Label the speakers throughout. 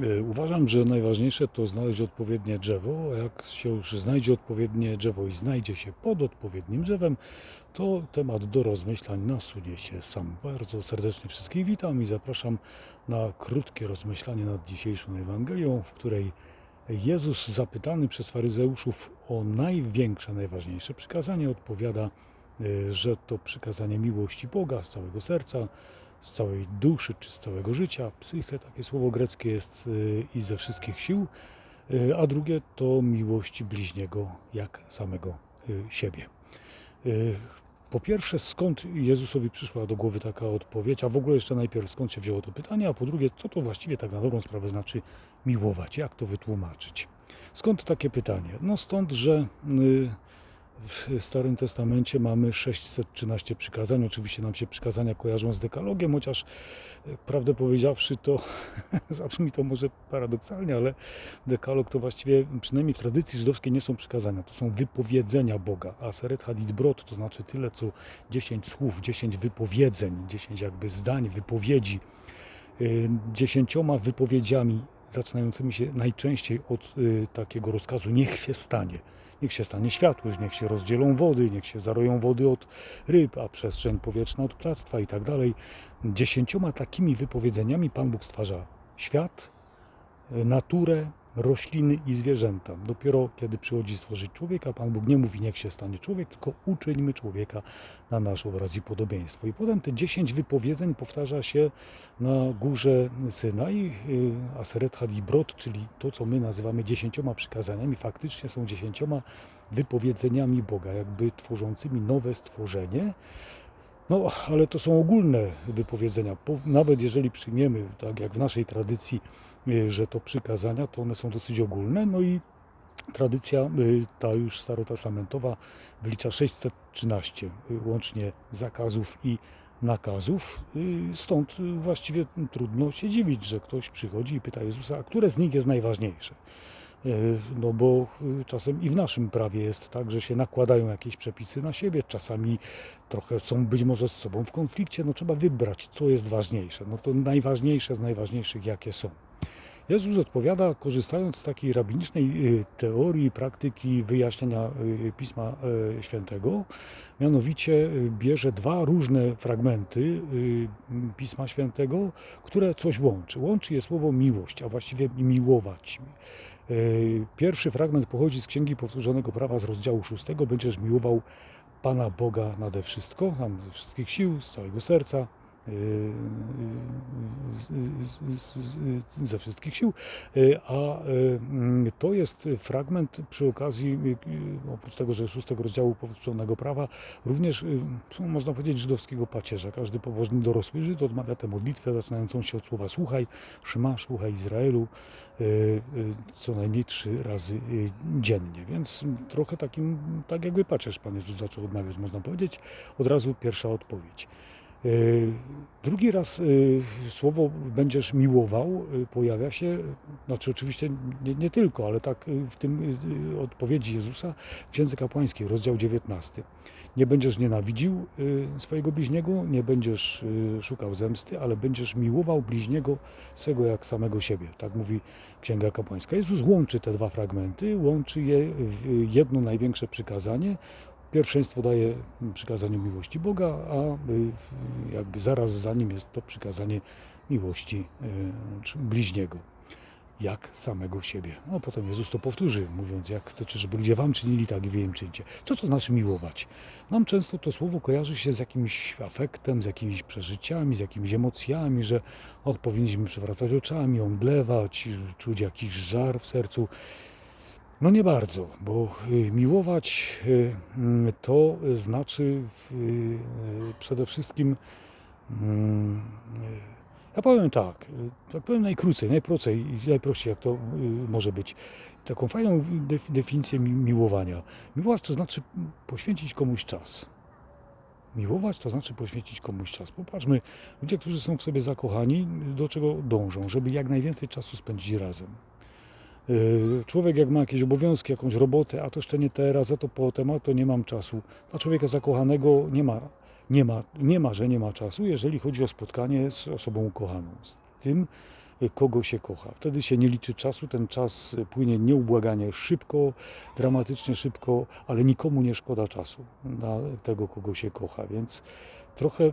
Speaker 1: E, Uważam, że najważniejsze to znaleźć odpowiednie drzewo, jak się już znajdzie odpowiednie drzewo i znajdzie się pod odpowiednim drzewem, to temat do rozmyślań nasunie się sam. Bardzo serdecznie wszystkich witam i zapraszam na krótkie rozmyślanie nad dzisiejszą Ewangelią, w której Jezus zapytany przez faryzeuszów o największe, najważniejsze przykazanie odpowiada, e, że to przykazanie miłości Boga z całego serca, z całej duszy czy z całego życia. Psyche, takie słowo greckie jest y, i ze wszystkich sił, Y, a drugie to miłość bliźniego jak samego y, siebie. Po pierwsze, skąd Jezusowi przyszła do głowy taka odpowiedź, a w ogóle jeszcze najpierw skąd się wzięło to pytanie, a po drugie, co to właściwie tak na dobrą sprawę znaczy miłować, jak to wytłumaczyć. Skąd takie pytanie? No stąd, że w Starym Testamencie mamy 613 przykazań. Oczywiście nam się przykazania kojarzą z dekalogiem, chociaż e, prawdę powiedziawszy, to zabrzmi to może paradoksalnie, ale dekalog to właściwie, przynajmniej w tradycji żydowskiej, nie są przykazania, to są wypowiedzenia Boga. A Seret Hadid Brod to znaczy tyle, co 10 słów, 10 wypowiedzeń, 10 jakby zdań, wypowiedzi, y, dziesięcioma wypowiedziami zaczynającymi się najczęściej od y, takiego rozkazu niech się stanie. Niech się stanie światłość, niech się rozdzielą wody, niech się zaroją wody od ryb, a przestrzeń powietrzna od ptactwa i tak dalej. Dziesięcioma takimi wypowiedzeniami Pan Bóg stwarza świat, y, naturę, rośliny i zwierzęta. Dopiero kiedy przychodzi stworzyć człowieka, Pan Bóg nie mówi niech się stanie człowiek, tylko uczyńmy człowieka na nasz obraz i podobieństwo. I potem te dziesięć wypowiedzeń powtarza się na górze Synaj, y, Aseret Hadibrod, czyli to, co my nazywamy dziesięcioma przykazaniami, faktycznie są dziesięcioma wypowiedzeniami Boga, jakby tworzącymi nowe stworzenie. No, ale to są ogólne wypowiedzenia. Po- Nawet jeżeli przyjmiemy, tak jak w naszej tradycji, y, że to przykazania, to one są dosyć ogólne. No i tradycja y, ta już starotestamentowa wlicza 613 y, łącznie zakazów i nakazów. Stąd właściwie trudno się dziwić, że ktoś przychodzi i pyta Jezusa, a które z nich jest najważniejsze. Y, No bo y, czasem i w naszym prawie jest tak, że się nakładają jakieś przepisy na siebie, czasami trochę są być może z sobą w konflikcie, no trzeba wybrać, co jest ważniejsze. No to najważniejsze z najważniejszych, jakie są. Jezus odpowiada, korzystając z takiej rabinicznej y, teorii, praktyki wyjaśniania Pisma Świętego, mianowicie bierze dwa różne fragmenty Pisma Świętego, które coś łączy. Łączy je słowo miłość, a właściwie miłować. Y, Pierwszy fragment pochodzi z Księgi Powtórzonego Prawa z rozdziału 6. Będziesz miłował Pana Boga nade wszystko, tam ze wszystkich sił, z całego serca, ze wszystkich sił. Y, A y, to jest fragment przy okazji, y, y, oprócz tego, że szóstego rozdziału Powtórzonego Prawa, również y, no, można powiedzieć żydowskiego pacierza. Każdy pobożny dorosły Żyd odmawia tę modlitwę zaczynającą się od słowa słuchaj, Szyma, słuchaj Izraelu, y, y, co najmniej trzy razy y, dziennie. Więc trochę takim, tak jakby pacierz Pan Jezus zaczął odmawiać, można powiedzieć. Od razu pierwsza odpowiedź. Y, Drugi raz y, słowo będziesz miłował y, pojawia się, znaczy oczywiście nie, nie tylko, ale tak w tym odpowiedzi Jezusa Księdze Kapłańskiej, rozdział 19. Nie będziesz nienawidził swojego bliźniego, nie będziesz szukał zemsty, ale będziesz miłował bliźniego swego jak samego siebie. Tak mówi Księga Kapłańska. Jezus łączy te dwa fragmenty, łączy je w jedno największe przykazanie, Pierwszeństwo daje przykazaniu miłości Boga, a y, jakby zaraz za nim jest to przykazanie miłości y, bliźniego, jak samego siebie. No potem Jezus to powtórzy, mówiąc, jak chcecie, żeby ludzie wam czynili, tak i wy im czyńcie. Co to znaczy miłować? Nam często to słowo kojarzy się z jakimś afektem, z jakimiś przeżyciami, z jakimiś emocjami, że och, powinniśmy przewracać oczami, omdlewać, czuć jakiś żar w sercu. No nie bardzo, bo y, miłować y, mm, to znaczy y, przede wszystkim, mm, ja powiem tak, tak powiem najkrócej, najprościej, i najprościej jak to może być. Taką fajną def- definicję mi- miłowania. Miłować to znaczy poświęcić komuś czas. Miłować to znaczy poświęcić komuś czas. Popatrzmy, ludzie, którzy są w sobie zakochani, do czego dążą? Żeby jak najwięcej czasu spędzić razem. Y, Człowiek jak ma jakieś obowiązki, jakąś robotę, a to jeszcze nie teraz, a to potem, a to nie mam czasu. Dla człowieka zakochanego nie ma, nie ma, nie ma, że nie ma czasu, jeżeli chodzi o spotkanie z osobą ukochaną. Z tym y, kogo się kocha. Wtedy się nie liczy czasu, ten czas y, płynie nieubłaganie szybko, dramatycznie szybko, ale nikomu nie szkoda czasu na tego, kogo się kocha, więc trochę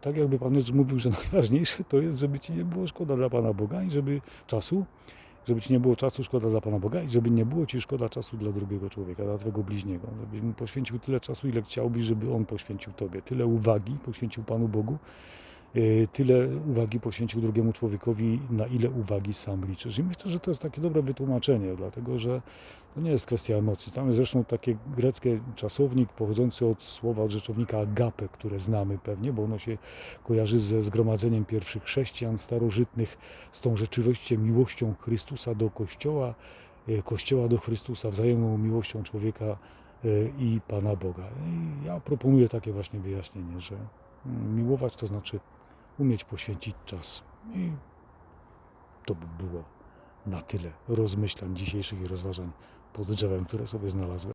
Speaker 1: tak jakby Pan Jezus mówił, że najważniejsze to jest, żeby Ci nie było szkoda dla Pana Boga i żeby czasu, żeby Ci nie było czasu szkoda dla Pana Boga i żeby nie było Ci szkoda czasu dla drugiego człowieka, dla Twojego bliźniego. Żebyś mu poświęcił tyle czasu, ile chciałbyś, żeby on poświęcił Tobie. Tyle uwagi poświęcił Panu Bogu, tyle uwagi poświęcił drugiemu człowiekowi, na ile uwagi sam liczysz. I myślę, że to jest takie dobre wytłumaczenie, dlatego że to nie jest kwestia emocji. Tam jest zresztą takie greckie czasownik pochodzący od słowa od rzeczownika agape, które znamy pewnie, bo ono się kojarzy ze zgromadzeniem pierwszych chrześcijan starożytnych, z tą rzeczywistością miłością Chrystusa do Kościoła, e, Kościoła do Chrystusa, wzajemną miłością człowieka e, i Pana Boga. I ja proponuję takie właśnie wyjaśnienie, że mm, miłować to znaczy umieć poświęcić czas. I to by było na tyle rozmyślań dzisiejszych i rozważań pod drzewem, które sobie znalazłem.